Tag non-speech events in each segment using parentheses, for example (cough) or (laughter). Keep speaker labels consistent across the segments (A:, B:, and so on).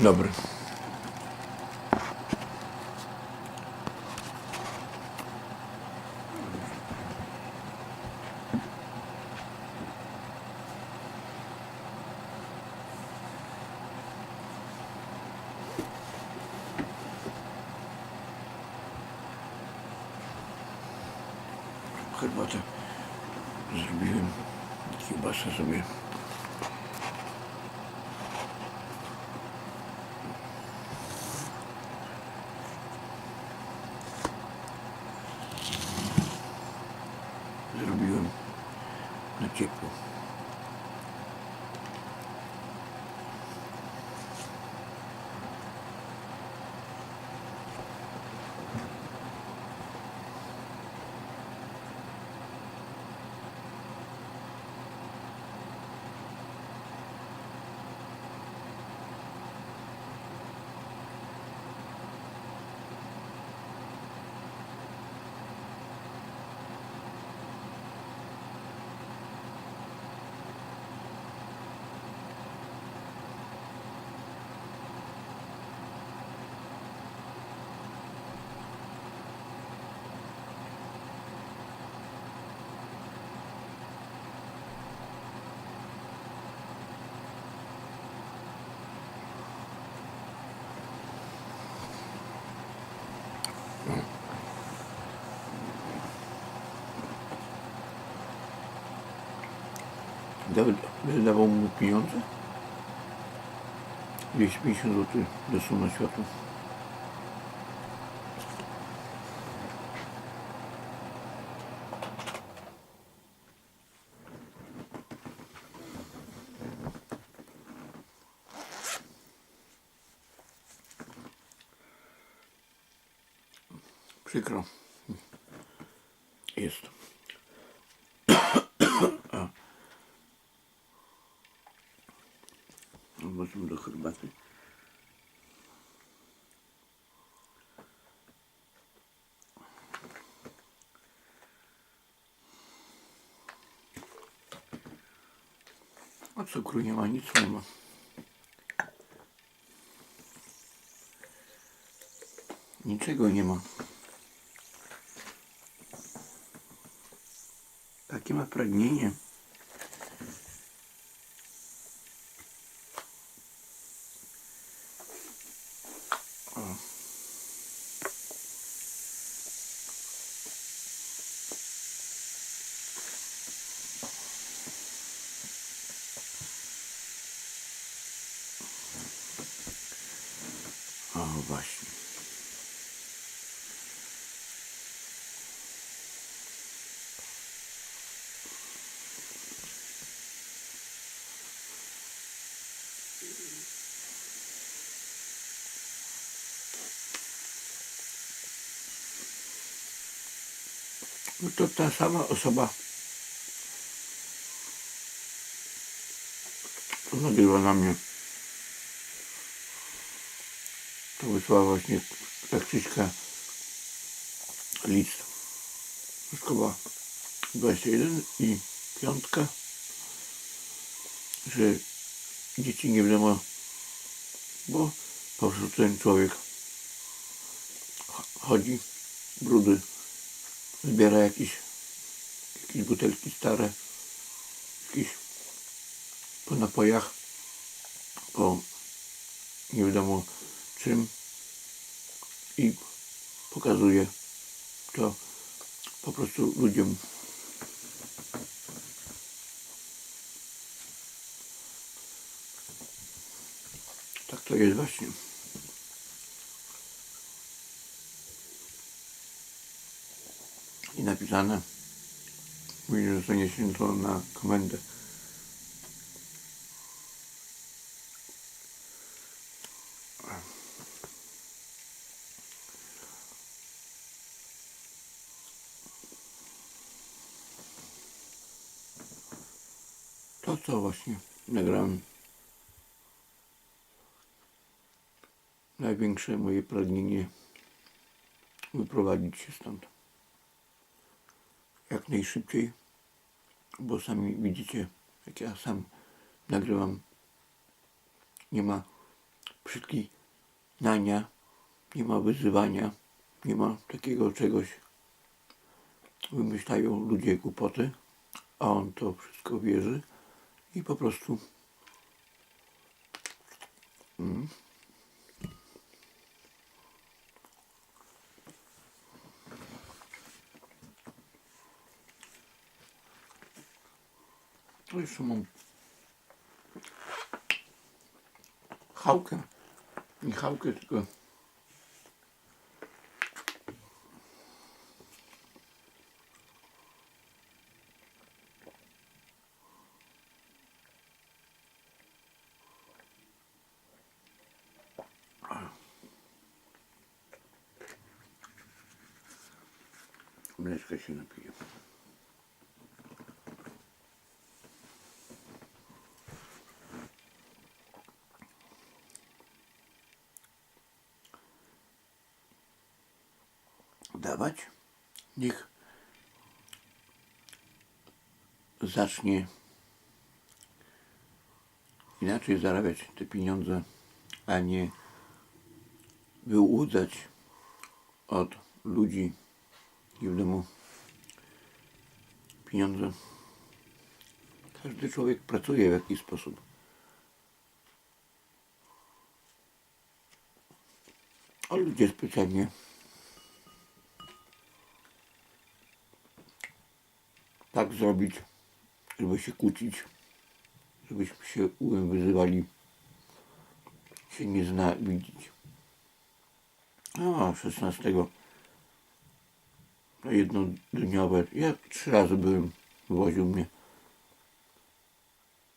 A: Dobry. Herbatę zrobiłem. Kiełbasę sobie. Zrobiłem na ciepło. Dawid wydawał mu pieniądze? 250 zł doszło na światło. Przykro. Jest. Wrócimy do herbaty. A cukru nie ma, nic nie ma. Niczego nie ma. Takie ma pragnienie. No to ta sama osoba nagrywa na mnie. To wysłała właśnie ta Krzyśka list. Ruszkowa 21 i piątka, że dzieci nie wiadomo, bo po prostu ten człowiek ch- chodzi, brudy, zbiera jakieś, jakieś butelki stare, jakieś po napojach, po nie wiadomo czym i pokazuje to po prostu ludziom. Tak to jest właśnie. I napisane, mówi, że zostanie się to na komendę. To co właśnie nagrałem. Największe moje pragnienie wyprowadzić się stąd. Jak najszybciej, bo sami widzicie, jak ja sam nagrywam. Nie ma przyklinania, nie ma wyzywania, nie ma takiego czegoś. Wymyślają ludzie głupoty, a on to wszystko wierzy i po prostu mm. Istemond. Gauwke. Die gauwke Мне скажи je. Dawać. Niech zacznie inaczej zarabiać te pieniądze, a nie wyłudzać od ludzi i w domu pieniądze. Każdy człowiek pracuje w jakiś sposób. A ludzie specjalnie zrobić, żeby się kłócić, żebyśmy się wyzywali, się nie znawidzić. A 16 na jednodniowe. Ja trzy razy byłem, woził mnie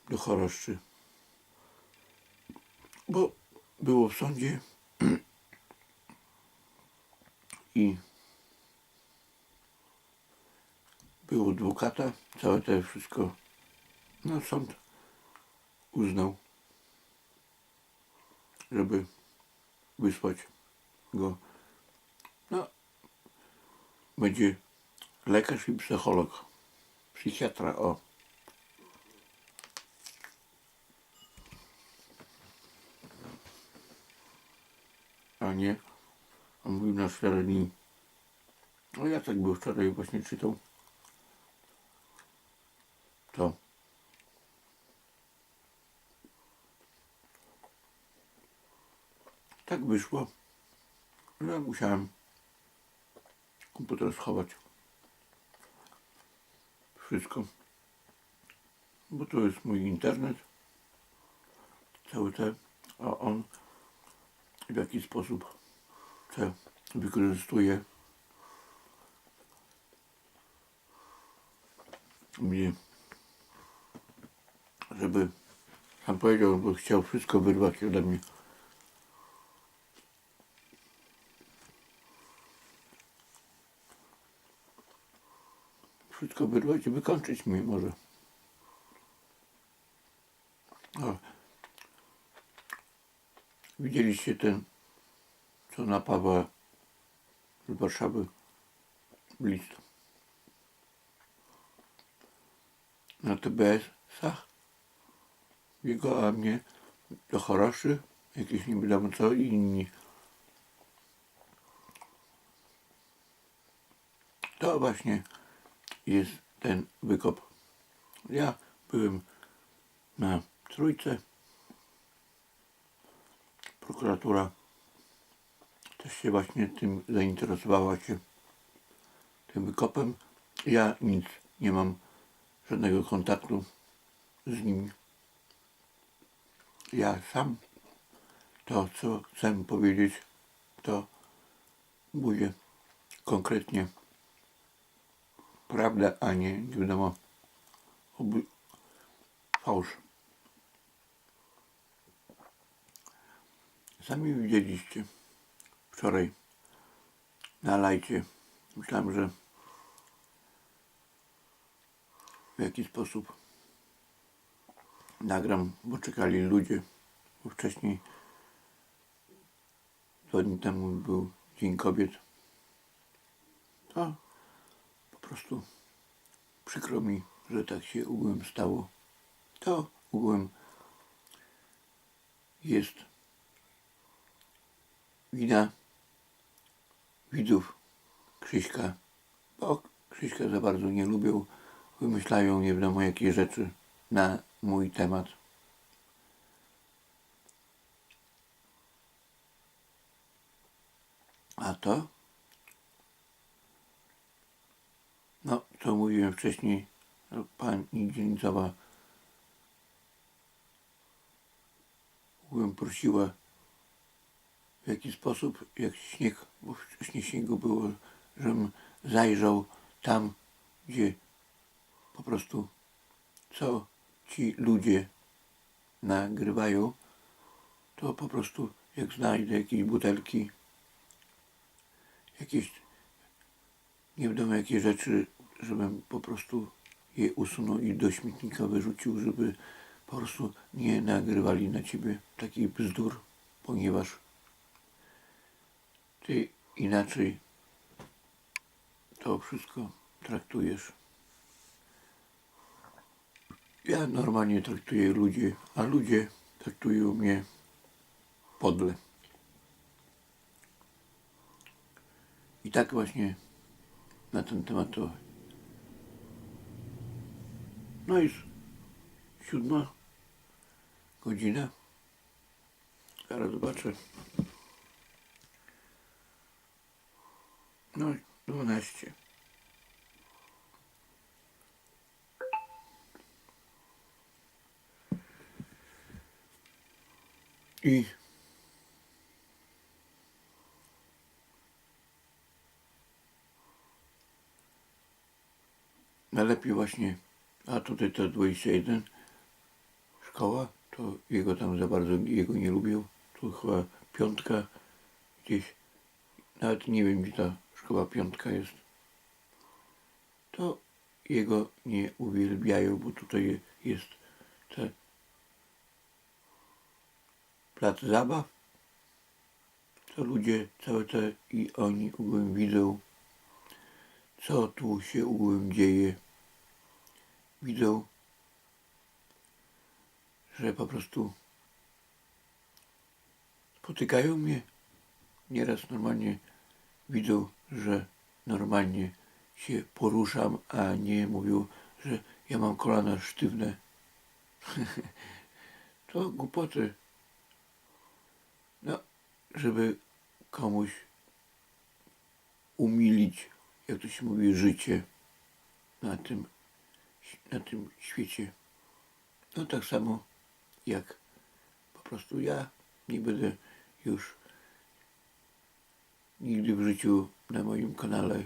A: do choroszczy. Bo było w sądzie (clears throat) i było adwokata, całe to wszystko, no sąd uznał, żeby wysłać go. No, będzie lekarz i psycholog, psychiatra, o. A nie, on mówił na cztery dni. No ja tak był wczoraj właśnie czytał. To. Tak wyszło, że musiałem komputer schować. Wszystko. Bo to jest mój internet. Cały te, a on w jaki sposób te wykorzystuje mnie, żeby sam powiedział, bo chciał wszystko wyrwać ode mnie. Wszystko wyrwać i wykończyć mnie może. Widzieliście ten, co napawa z Warszawy list. Na TBS-ach. Jego, a mnie do choroszy, jakieś nie wiadomo co i inni. To właśnie jest ten wykop. Ja byłem na trójce. Prokuratura też się właśnie tym zainteresowała się tym wykopem. Ja nic nie mam, żadnego kontaktu z nimi. Ja sam to, co chcę powiedzieć, to mówię konkretnie prawda, a nie, nie wiadomo, oby fałsz. Sami widzieliście wczoraj na lajcie. Myślałem, że w jaki sposób nagram, bo czekali ludzie, bo wcześniej dwa dni temu był Dzień Kobiet. To po prostu przykro mi, że tak się ugłem stało. To ugłem jest wina widzów Krzyśka, bo Krzyśka za bardzo nie lubią, wymyślają nie wiadomo jakie rzeczy na mój temat. A to? No, co mówiłem wcześniej, pani dzielnicowa bym prosiła w jaki sposób, jak śnieg, bo wcześniej śniegu było, żebym zajrzał tam, gdzie po prostu co ci ludzie nagrywają, to po prostu jak znajdę jakieś butelki, jakieś nie wiadomo jakie rzeczy, żebym po prostu je usunął i do śmietnika wyrzucił, żeby po prostu nie nagrywali na ciebie takich bzdur, ponieważ ty inaczej to wszystko traktujesz. Ja normalnie traktuję ludzi, a ludzie traktują mnie podle. I tak właśnie na ten temat to. No i siódma godzina. Zaraz zobaczę. No, dwanaście. I najlepiej właśnie, a tutaj to 21 szkoła, to jego tam za bardzo jego nie lubią. Tu chyba piątka gdzieś, nawet nie wiem gdzie ta szkoła piątka jest. To jego nie uwielbiają, bo tutaj jest te plac zabaw. To ludzie całe te i oni ogółem widzą, co tu się ogółem dzieje. Widzą, że po prostu spotykają mnie. Nieraz normalnie widzą, że normalnie się poruszam, a nie mówią, że ja mam kolana sztywne. (laughs) to głupoty. Żeby komuś umilić, jak to się mówi, życie na tym, na tym świecie. No tak samo jak po prostu ja nie będę już nigdy w życiu na moim kanale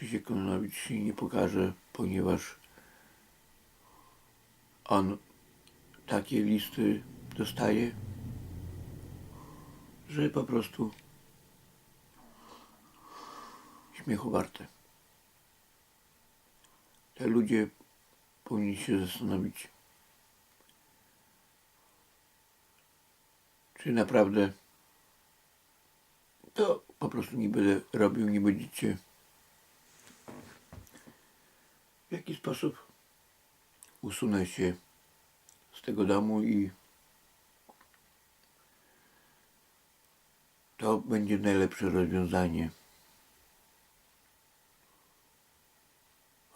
A: Krzysiek Kononowicz się nie pokaże, ponieważ on takie listy dostaje, że po prostu śmiechu warte. Te ludzie powinni się zastanowić, czy naprawdę to po prostu nie będę robił, nie będziecie w jaki sposób usunę się z tego domu i to będzie najlepsze rozwiązanie.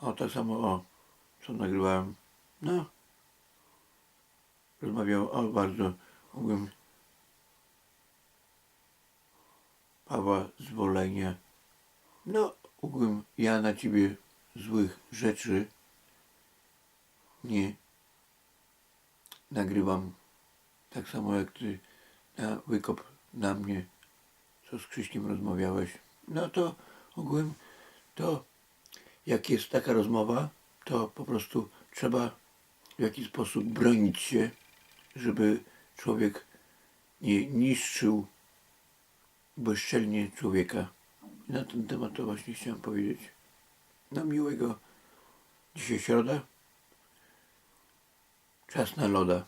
A: O, tak samo, o, co nagrywałem. No, rozmawiał o bardzo, mógłbym Pawła zwolenia. No, mógłbym ja na ciebie złych rzeczy nie nagrywam. Tak samo jak ty na wykop na mnie, co z Krzyśkiem rozmawiałeś. No to ogółem to jak jest taka rozmowa, to po prostu trzeba w jakiś sposób bronić się, żeby człowiek nie niszczył bezczelnie człowieka. I na ten temat to właśnie chciałem powiedzieć. No miłego. Dzisiaj środa. Czas na loda.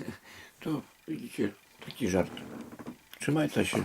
A: (laughs) to widzicie, taki żart. Trzymajcie się.